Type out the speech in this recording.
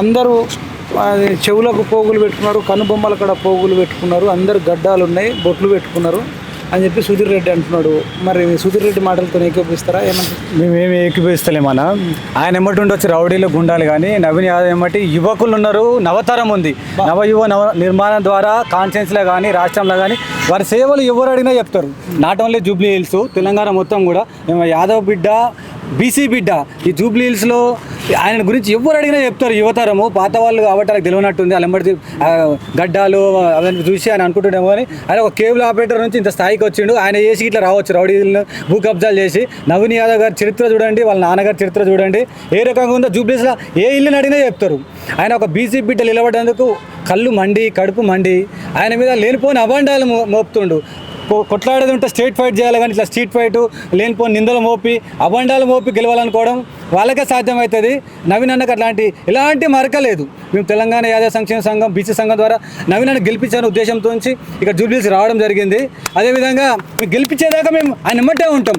అందరూ అది చెవులకు పోగులు పెట్టుకున్నారు కనుబొమ్మల కాడ పోగులు పెట్టుకున్నారు అందరు గడ్డాలు ఉన్నాయి బొట్లు పెట్టుకున్నారు అని చెప్పి సుధీర్ రెడ్డి అంటున్నాడు. మరి సుధీర్ రెడ్డి మాటలతో ఏకీపిస్తారా ఏమంటారు? మేమేమి ఏకీపిస్తలేమన్నా ఆయన ఎమ్మటి ఉండొచ్చు రౌడీలు గుండాలు కానీ నవీన్ యాదవ్ ఎమ్మటి యువకులు ఉన్నారు నవతరం ఉంది. నవయువ నవ నిర్మాణం ద్వారా కాన్షియన్స్లో కానీ రాష్ట్రంలో కానీ వారి సేవలు ఎవరు అడిగినా చెప్తారు. నాట్ ఓన్లీ జూబ్లీ హిల్స్ తెలంగాణ మొత్తం కూడా. మేము యాదవ్ బిడ్డ బీసీ బిడ్డ. ఈ జూబ్లీ హిల్స్లో ఆయన గురించి ఎవరు అడిగినా చెప్తారు. యువతరము పాత వాళ్ళు కాబట్టి వాళ్ళకి తెలియనట్టుంది. అలంబడి గడ్డాలు అవన్నీ చూసి ఆయన అనుకుంటుండేమో కానీ ఆయన ఒక కేబుల్ ఆపరేటర్ నుంచి ఇంత స్థాయికి వచ్చిండు. ఆయన చేసి ఇట్లా రావచ్చు. రౌడీలను భూ కబ్జాలు చేసి. నవీన్ యాదవ్ గారి చరిత్ర చూడండి వాళ్ళ నాన్నగారి చరిత్ర చూడండి. ఏ రకంగా ఉందో జూబ్లీస్లో ఏ ఇల్లుని అడిగినా చెప్తారు. ఆయన ఒక బీసీ బిడ్డలు నిలబడేందుకు కళ్ళు మండి కడుపు మండి. ఆయన మీద లేనిపోని అభాండాలు మో- మోపుతుండు. కొట్లాడేది ఉంటే స్ట్రీట్ ఫైట్ చేయాలి కానీ ఇట్లా స్ట్రీట్ ఫైట్ లేనిపోని నిందలు మోపి అబండాలు మోపి గెలవాలనుకోవడం వాళ్ళకే సాధ్యమవుతుంది. నవీన్ అన్నకు అట్లాంటి ఎలాంటి మరక లేదు. మేము తెలంగాణ యాదవ సంక్షేమ సంఘం బీసీ సంఘం ద్వారా నవీన్ అన్న గెలిపించాలని ఉద్దేశంతో ఇక్కడ జూబ్లీస్ రావడం జరిగింది. అదేవిధంగా మేము గెలిపించేదాకా మేము ఆయన ఎమ్మటే ఉంటాం.